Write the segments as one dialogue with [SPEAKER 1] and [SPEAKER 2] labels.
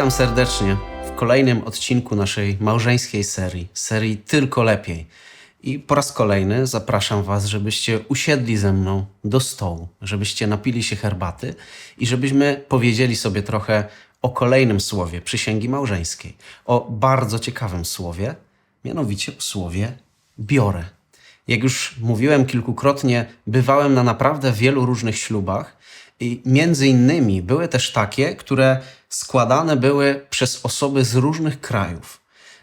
[SPEAKER 1] Witam serdecznie w kolejnym odcinku naszej małżeńskiej serii, serii Tylko Lepiej. I po raz kolejny zapraszam Was, żebyście usiedli ze mną do stołu, żebyście napili się herbaty i żebyśmy powiedzieli sobie trochę o kolejnym słowie przysięgi małżeńskiej. O bardzo ciekawym słowie, mianowicie o słowie biorę. Jak już mówiłem kilkukrotnie, bywałem na naprawdę wielu różnych ślubach i między innymi były też takie, które składane były przez osoby z różnych krajów.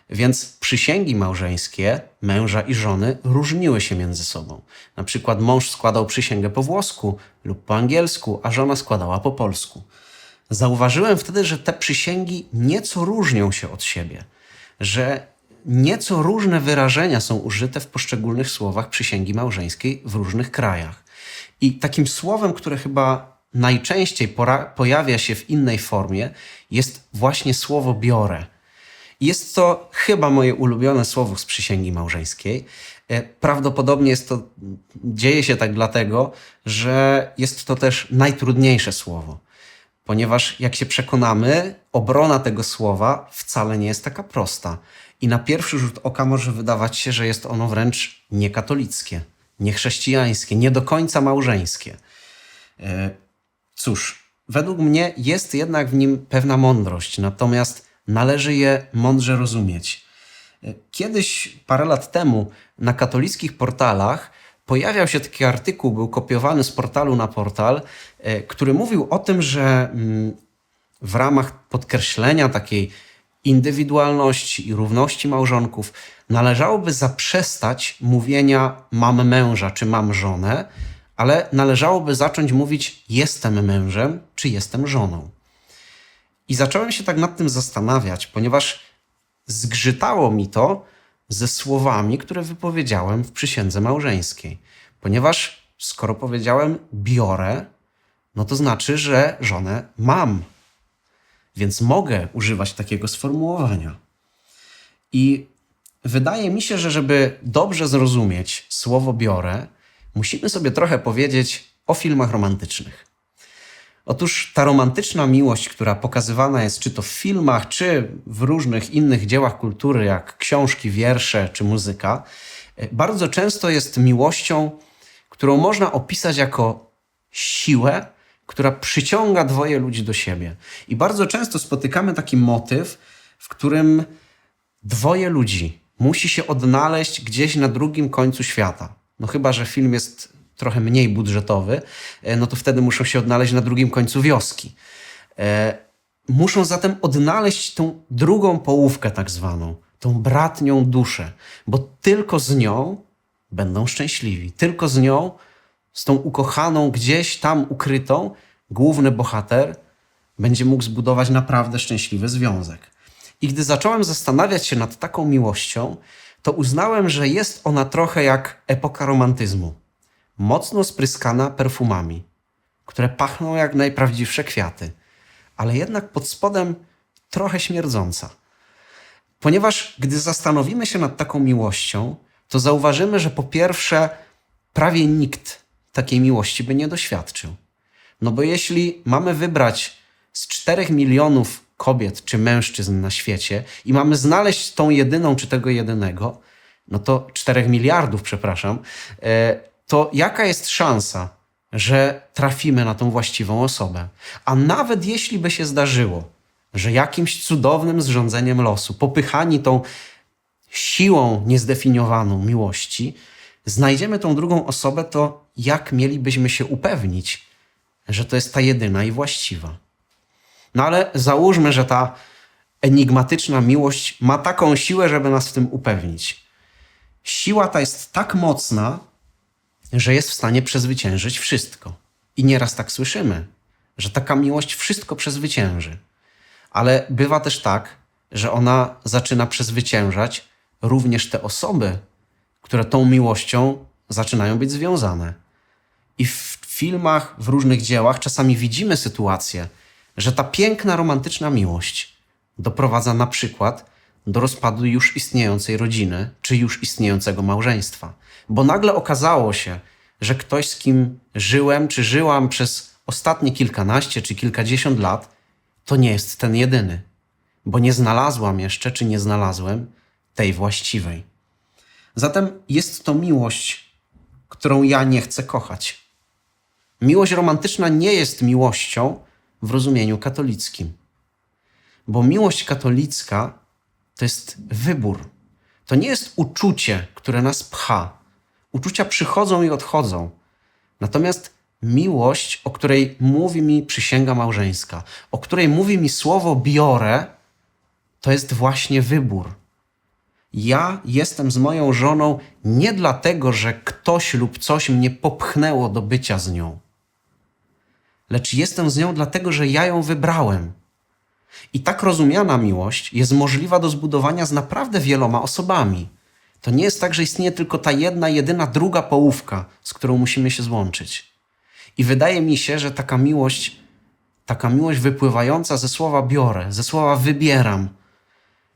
[SPEAKER 1] Więc przysięgi małżeńskie męża i żony różniły się między sobą. Na przykład mąż składał przysięgę po włosku lub po angielsku, a żona składała po polsku. Zauważyłem wtedy, że te przysięgi nieco różnią się od siebie, że nieco różne wyrażenia są użyte w poszczególnych słowach przysięgi małżeńskiej w różnych krajach. I takim słowem, które chyba najczęściej pojawia się w innej formie, jest właśnie słowo biorę. Jest to chyba moje ulubione słowo z przysięgi małżeńskiej. E, Prawdopodobnie jest to, dzieje się tak dlatego, że jest to też najtrudniejsze słowo. Ponieważ jak się przekonamy, obrona tego słowa wcale nie jest taka prosta. I na pierwszy rzut oka może wydawać się, że jest ono wręcz niekatolickie, niechrześcijańskie, nie do końca małżeńskie. Cóż, według mnie jest jednak w nim pewna mądrość, natomiast należy je mądrze rozumieć. E, Kiedyś, parę lat temu, na katolickich portalach pojawiał się taki artykuł, był kopiowany z portalu na portal, e, który mówił o tym, że mm, w ramach podkreślenia takiej indywidualności i równości małżonków należałoby zaprzestać mówienia mam męża czy mam żonę, ale należałoby zacząć mówić jestem mężem czy jestem żoną. I zacząłem się tak nad tym zastanawiać, ponieważ zgrzytało mi to ze słowami, które wypowiedziałem w przysiędze małżeńskiej. Ponieważ skoro powiedziałem biorę, no to znaczy, że żonę mam. Więc mogę używać takiego sformułowania. I wydaje mi się, że żeby dobrze zrozumieć słowo biorę, musimy sobie trochę powiedzieć o filmach romantycznych. Otóż ta romantyczna miłość, która pokazywana jest czy to w filmach, czy w różnych innych dziełach kultury, jak książki, wiersze czy muzyka, e, bardzo często jest miłością, którą można opisać jako siłę, która przyciąga dwoje ludzi do siebie. I bardzo często spotykamy taki motyw, w którym dwoje ludzi musi się odnaleźć gdzieś na drugim końcu świata. No chyba, że film jest trochę mniej budżetowy, e, no to wtedy muszą się odnaleźć na drugim końcu wioski. E, Muszą zatem odnaleźć tą drugą połówkę, tak zwaną, tą bratnią duszę, bo tylko z nią będą szczęśliwi. Tylko z nią, z tą ukochaną, gdzieś tam ukrytą, główny bohater będzie mógł zbudować naprawdę szczęśliwy związek. I gdy zacząłem zastanawiać się nad taką miłością, to uznałem, że jest ona trochę jak epoka romantyzmu. Mocno spryskana perfumami, które pachną jak najprawdziwsze kwiaty, ale jednak pod spodem trochę śmierdząca. Ponieważ gdy zastanowimy się nad taką miłością, to zauważymy, że po pierwsze, prawie nikt takiej miłości by nie doświadczył. No bo jeśli mamy wybrać z 4 milionów kobiet czy mężczyzn na świecie i mamy znaleźć tą jedyną czy tego jedynego, no to 4 miliardów, przepraszam, e, to jaka jest szansa, że trafimy na tą właściwą osobę? A nawet jeśli by się zdarzyło, że jakimś cudownym zrządzeniem losu, popychani tą siłą niezdefiniowaną miłości, znajdziemy tą drugą osobę, to jak mielibyśmy się upewnić, że to jest ta jedyna i właściwa? No ale załóżmy, że ta enigmatyczna miłość ma taką siłę, żeby nas w tym upewnić. Siła ta jest tak mocna, że jest w stanie przezwyciężyć wszystko. I nieraz tak słyszymy, że taka miłość wszystko przezwycięży. Ale bywa też tak, że ona zaczyna przezwyciężać również te osoby, które tą miłością zaczynają być związane. I w filmach, w różnych dziełach czasami widzimy sytuację, że ta piękna, romantyczna miłość doprowadza na przykład do rozpadu już istniejącej rodziny, czy już istniejącego małżeństwa. Bo nagle okazało się, że ktoś, z kim żyłem, czy żyłam przez ostatnie kilkanaście, czy kilkadziesiąt lat, to nie jest ten jedyny. bo nie znalazłam jeszcze, czy nie znalazłem tej właściwej. Zatem jest to miłość, którą ja nie chcę kochać. Miłość romantyczna nie jest miłością w rozumieniu katolickim, bo miłość katolicka to jest wybór. To nie jest uczucie, które nas pcha. Uczucia przychodzą i odchodzą. Natomiast miłość, o której mówi mi przysięga małżeńska, o której mówi mi słowo biorę, to jest właśnie wybór. Ja jestem z moją żoną nie dlatego, że ktoś lub coś mnie popchnęło do bycia z nią, lecz jestem z nią dlatego, że ja ją wybrałem. I tak rozumiana miłość jest możliwa do zbudowania z naprawdę wieloma osobami. To nie jest tak, że istnieje tylko ta jedna, jedyna, druga połówka, z którą musimy się złączyć. I wydaje mi się, że taka miłość, taka miłość wypływająca ze słowa biorę, ze słowa wybieram,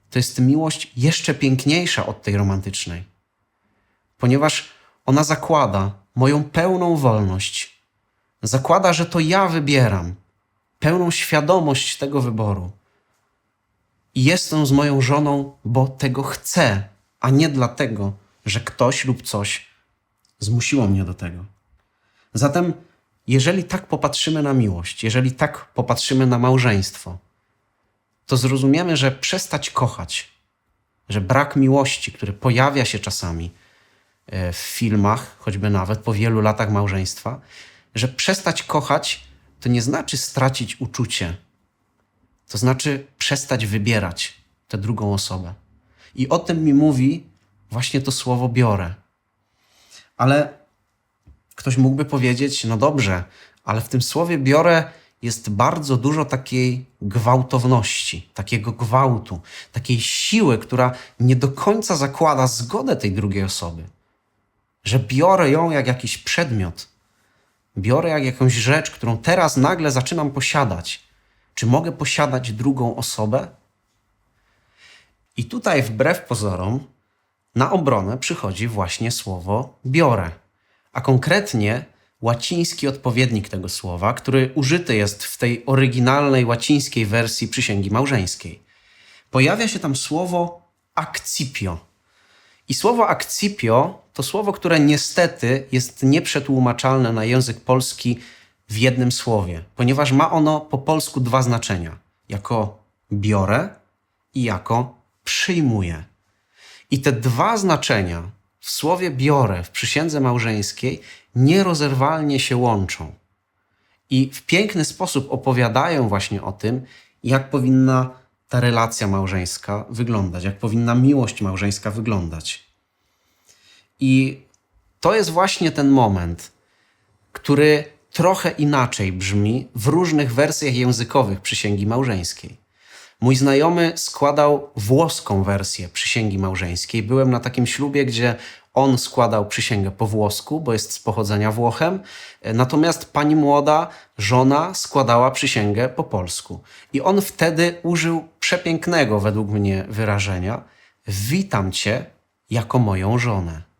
[SPEAKER 1] to jest miłość jeszcze piękniejsza od tej romantycznej, ponieważ ona zakłada moją pełną wolność. Zakłada, że to ja wybieram, pełną świadomość tego wyboru. I jestem z moją żoną, bo tego chcę, a nie dlatego, że ktoś lub coś zmusiło mnie do tego. Zatem, jeżeli tak popatrzymy na miłość, jeżeli tak popatrzymy na małżeństwo, to zrozumiemy, że przestać kochać, że brak miłości, który pojawia się czasami e, w filmach, choćby nawet po wielu latach małżeństwa, że przestać kochać to nie znaczy stracić uczucie, to znaczy przestać wybierać tę drugą osobę. I o tym mi mówi właśnie to słowo biorę. Ale ktoś mógłby powiedzieć, no dobrze, ale w tym słowie biorę jest bardzo dużo takiej gwałtowności, takiego gwałtu, takiej siły, która nie do końca zakłada zgodę tej drugiej osoby. Że biorę ją jak jakiś przedmiot, biorę jak jakąś rzecz, którą teraz nagle zaczynam posiadać. Czy mogę posiadać drugą osobę? I tutaj, wbrew pozorom, na obronę przychodzi właśnie słowo biorę, a konkretnie łaciński odpowiednik tego słowa, który użyty jest w tej oryginalnej łacińskiej wersji przysięgi małżeńskiej. Pojawia się tam słowo accipio. I słowo accipio to słowo, które niestety jest nieprzetłumaczalne na język polski w jednym słowie, ponieważ ma ono po polsku dwa znaczenia: jako biorę i jako przyjmuję. I te dwa znaczenia w słowie biorę w przysiędze małżeńskiej nierozerwalnie się łączą. I w piękny sposób opowiadają właśnie o tym, jak powinna ta relacja małżeńska wyglądać, jak powinna miłość małżeńska wyglądać. I to jest właśnie ten moment, który trochę inaczej brzmi w różnych wersjach językowych przysięgi małżeńskiej. Mój znajomy składał włoską wersję przysięgi małżeńskiej. Byłem na takim ślubie, gdzie on składał przysięgę po włosku, bo jest z pochodzenia Włochem, natomiast pani młoda, żona, składała przysięgę po polsku. I on wtedy użył przepięknego, według mnie, wyrażenia: Witam cię jako moją żonę.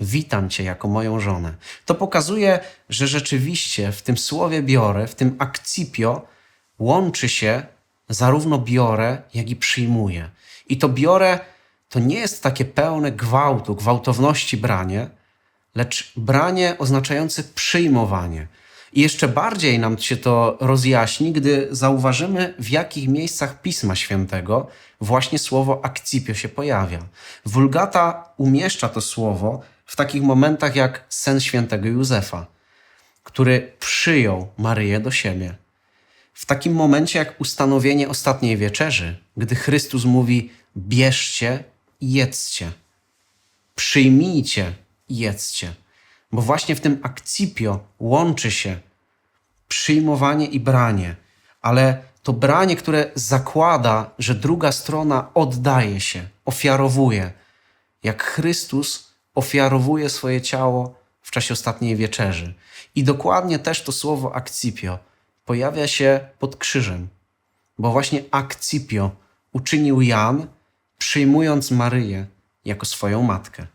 [SPEAKER 1] Witam cię jako moją żonę. To pokazuje, że rzeczywiście w tym słowie biorę, w tym akcipio łączy się zarówno biorę, jak i przyjmuję. I to biorę to nie jest takie pełne gwałtu, gwałtowności branie, lecz branie oznaczające przyjmowanie. I jeszcze bardziej nam się to rozjaśni, gdy zauważymy, w jakich miejscach Pisma Świętego właśnie słowo akcipio się pojawia. Wulgata umieszcza to słowo w takich momentach jak sen świętego Józefa, który przyjął Maryję do siebie. W takim momencie jak ustanowienie ostatniej wieczerzy, gdy Chrystus mówi: bierzcie i jedzcie, przyjmijcie i jedzcie, bo właśnie w tym akcipio łączy się przyjmowanie i branie, ale to branie, które zakłada, że druga strona oddaje się, ofiarowuje, jak Chrystus ofiarowuje swoje ciało w czasie ostatniej wieczerzy. I dokładnie też to słowo akcipio pojawia się pod krzyżem, bo właśnie akcipio uczynił Jan, przyjmując Maryję jako swoją matkę.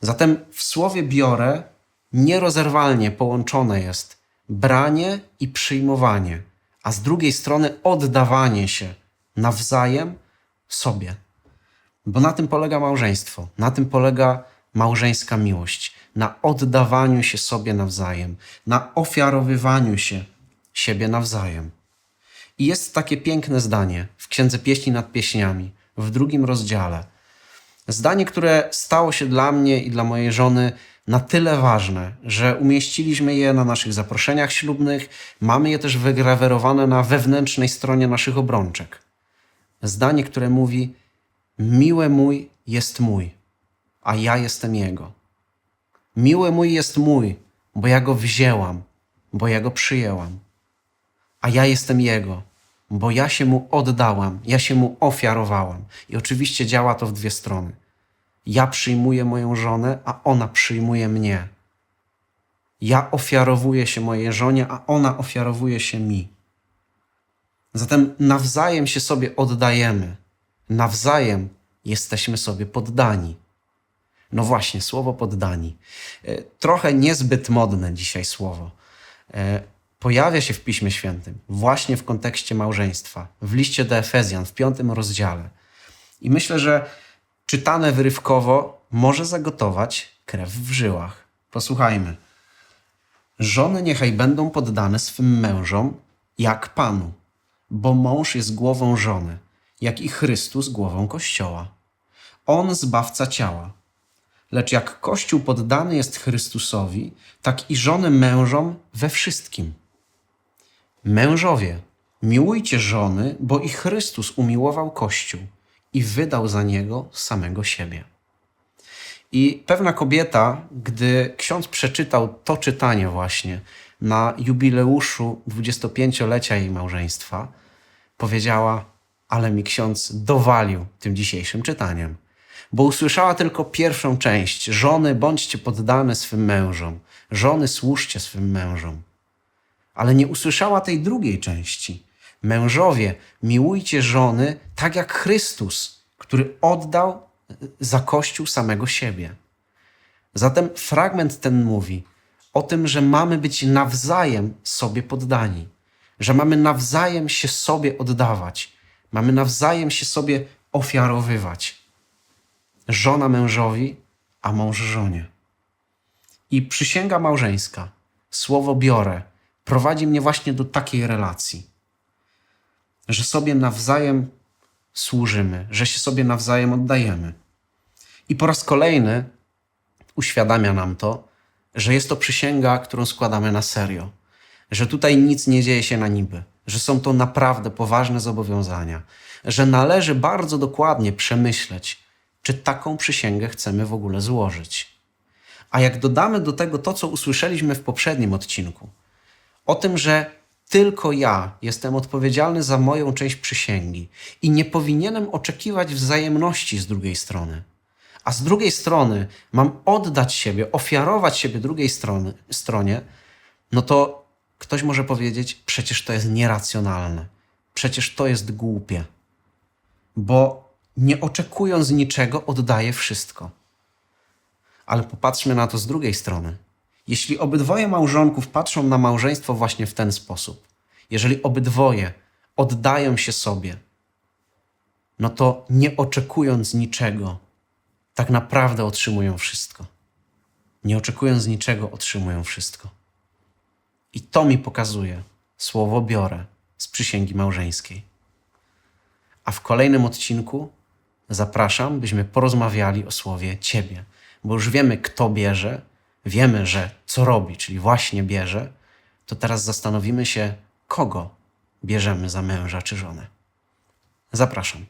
[SPEAKER 1] Zatem w słowie biorę nierozerwalnie połączone jest branie i przyjmowanie, a z drugiej strony oddawanie się nawzajem sobie. Bo na tym polega małżeństwo, na tym polega małżeńska miłość, na oddawaniu się sobie nawzajem, na ofiarowywaniu się siebie nawzajem. I jest takie piękne zdanie w Księdze Pieśni nad Pieśniami, w drugim rozdziale. Zdanie, które stało się dla mnie i dla mojej żony na tyle ważne, że umieściliśmy je na naszych zaproszeniach ślubnych, mamy je też wygrawerowane na wewnętrznej stronie naszych obrączek. Zdanie, które mówi: Miły mój jest mój, a ja jestem jego. Miły mój jest mój, bo ja go wzięłam, bo ja go przyjęłam. A ja jestem jego, bo ja się mu oddałam, ja się mu ofiarowałam. I oczywiście działa to w dwie strony. Ja przyjmuję moją żonę, a ona przyjmuje mnie. Ja ofiarowuję się mojej żonie, a ona ofiarowuje się mi. Zatem nawzajem się sobie oddajemy, nawzajem jesteśmy sobie poddani. No właśnie, słowo poddani. E, Trochę niezbyt modne dzisiaj słowo. E, Pojawia się w Piśmie Świętym, właśnie w kontekście małżeństwa, w liście do Efezjan, w piątym rozdziale. I myślę, że czytane wyrywkowo może zagotować krew w żyłach. Posłuchajmy. Żony niechaj będą poddane swym mężom jak Panu, bo mąż jest głową żony, jak i Chrystus głową Kościoła. On zbawca ciała. Lecz jak Kościół poddany jest Chrystusowi, tak i żony mężom we wszystkim. Mężowie, miłujcie żony, bo i Chrystus umiłował Kościół i wydał za niego samego siebie. I pewna kobieta, gdy ksiądz przeczytał to czytanie właśnie na jubileuszu 25-lecia jej małżeństwa, powiedziała: Ale mi ksiądz dowalił tym dzisiejszym czytaniem. Bo usłyszała tylko pierwszą część: Żony, bądźcie poddane swym mężom, żony, służcie swym mężom. Ale nie usłyszała tej drugiej części. Mężowie, miłujcie żony tak jak Chrystus, który oddał za Kościół samego siebie. Zatem fragment ten mówi o tym, że mamy być nawzajem sobie poddani, że mamy nawzajem się sobie oddawać, mamy nawzajem się sobie ofiarowywać. Żona mężowi, a mąż żonie. I przysięga małżeńska, słowo biorę, prowadzi mnie właśnie do takiej relacji, że sobie nawzajem służymy, że się sobie nawzajem oddajemy. I po raz kolejny uświadamia nam to, że jest to przysięga, którą składamy na serio, że tutaj nic nie dzieje się na niby, że są to naprawdę poważne zobowiązania, że należy bardzo dokładnie przemyśleć, czy taką przysięgę chcemy w ogóle złożyć. A jak dodamy do tego to, co usłyszeliśmy w poprzednim odcinku, o tym, że tylko ja jestem odpowiedzialny za moją część przysięgi i nie powinienem oczekiwać wzajemności z drugiej strony. A z drugiej strony mam oddać siebie, ofiarować siebie drugiej strony, stronie, no to ktoś może powiedzieć: przecież to jest nieracjonalne, przecież to jest głupie, bo nie oczekując niczego, oddaję wszystko. Ale popatrzmy na to z drugiej strony. Jeśli obydwoje małżonków patrzą na małżeństwo właśnie w ten sposób, jeżeli obydwoje oddają się sobie, no to nie oczekując niczego, tak naprawdę otrzymują wszystko. Nie oczekując niczego, otrzymują wszystko. I to mi pokazuje słowo biorę z przysięgi małżeńskiej. A w kolejnym odcinku zapraszam, byśmy porozmawiali o słowie Ciebie, bo już wiemy, kto bierze, wiemy, że co robi, czyli właśnie bierze, to teraz zastanowimy się, kogo bierzemy za męża czy żonę. Zapraszam.